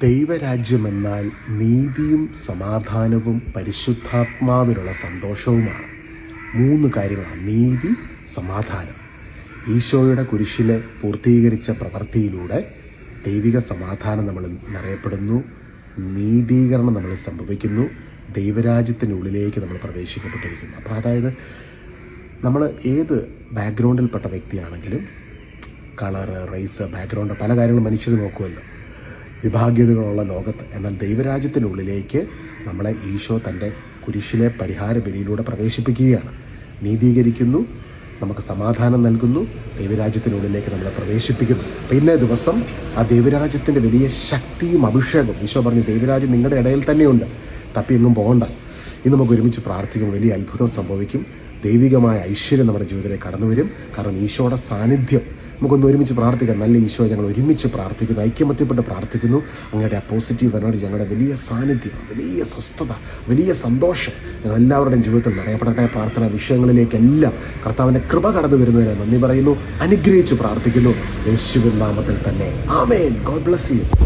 ദൈവരാജ്യമെന്നാൽ നീതിയും സമാധാനവും പരിശുദ്ധാത്മാവിലുള്ള സന്തോഷവുമാണ്. മൂന്ന് കാര്യങ്ങളാണ്. നീതി സമാധാനം. ഈശോയുടെ കുരിശിലെ പൂർത്തീകരിച്ച പ്രവൃത്തിയിലൂടെ ദൈവിക സമാധാനം നമ്മൾ നിറയപ്പെടുന്നു നീതീകരണം നമ്മൾ സംഭവിക്കുന്നു. ദൈവരാജ്യത്തിനുള്ളിലേക്ക് നമ്മൾ പ്രവേശിക്കപ്പെട്ടിരിക്കുന്നു. അപ്പോൾ അതായത് നമ്മൾ ഏത് ബാക്ക്ഗ്രൗണ്ടിൽപ്പെട്ട വ്യക്തിയാണെങ്കിലും കളറ് റേസ് ബാക്ക്ഗ്രൗണ്ട് പല കാര്യങ്ങളും മനുഷ്യർ നോക്കുമല്ലോ. വിഭാഗ്യതകളുള്ള ലോകത്ത്. എന്നാൽ ദൈവരാജ്യത്തിനുള്ളിലേക്ക് നമ്മളെ ഈശോ തന്റെ കുരിശിലെ പരിഹാര ബലിയിലൂടെ പ്രവേശിപ്പിക്കുകയാണ്. നീതീകരിക്കുന്നു നമുക്ക് സമാധാനം നൽകുന്നു ദൈവരാജ്യത്തിനുള്ളിലേക്ക് നമ്മളെ പ്രവേശിപ്പിക്കുന്നു. അപ്പം ഇന്നേ ദിവസം ആ ദൈവരാജ്യത്തിന്റെ വലിയ ശക്തിയും അഭിഷേകവും. ഈശോ പറഞ്ഞു ദൈവരാജ്യം നിങ്ങളുടെ ഇടയിൽ തന്നെയുണ്ട്. തപ്പി എങ്ങും പോകണ്ട. ഇന്ന് നമുക്ക് ഒരുമിച്ച് പ്രാർത്ഥിക്കും വലിയ അത്ഭുതം സംഭവിക്കും. ദൈവികമായ ഐശ്വര്യം നമ്മുടെ ജീവിതത്തിലേക്ക് കടന്നു വരും. കാരണം ഈശോയുടെ സാന്നിധ്യം. നമുക്കൊന്ന് ഒരുമിച്ച് പ്രാർത്ഥിക്കാം. നല്ല ഈശോ ഞങ്ങൾ ഒരുമിച്ച് പ്രാർത്ഥിക്കുന്നു. ഐക്യമത്യപ്പെട്ട് പ്രാർത്ഥിക്കുന്നു. അങ്ങയുടെ ആ പോസിറ്റീവ് എനർജി ഞങ്ങളുടെ വലിയ സാന്നിധ്യം വലിയ സ്വസ്ഥത വലിയ സന്തോഷം ഞങ്ങൾ എല്ലാവരുടെയും ജീവിതത്തിൽ നിറയപ്പെടട്ടെ. പ്രാർത്ഥന വിഷയങ്ങളിലേക്കെല്ലാം കർത്താവിന്റെ കൃപ കടന്നു വരുന്നതിനെ നന്ദി പറയുന്നു. അനുഗ്രഹിച്ച് പ്രാർത്ഥിക്കുന്നു. യേശുവിൻ നാമത്തിൽ തന്നെ. ആമേൻ. God bless you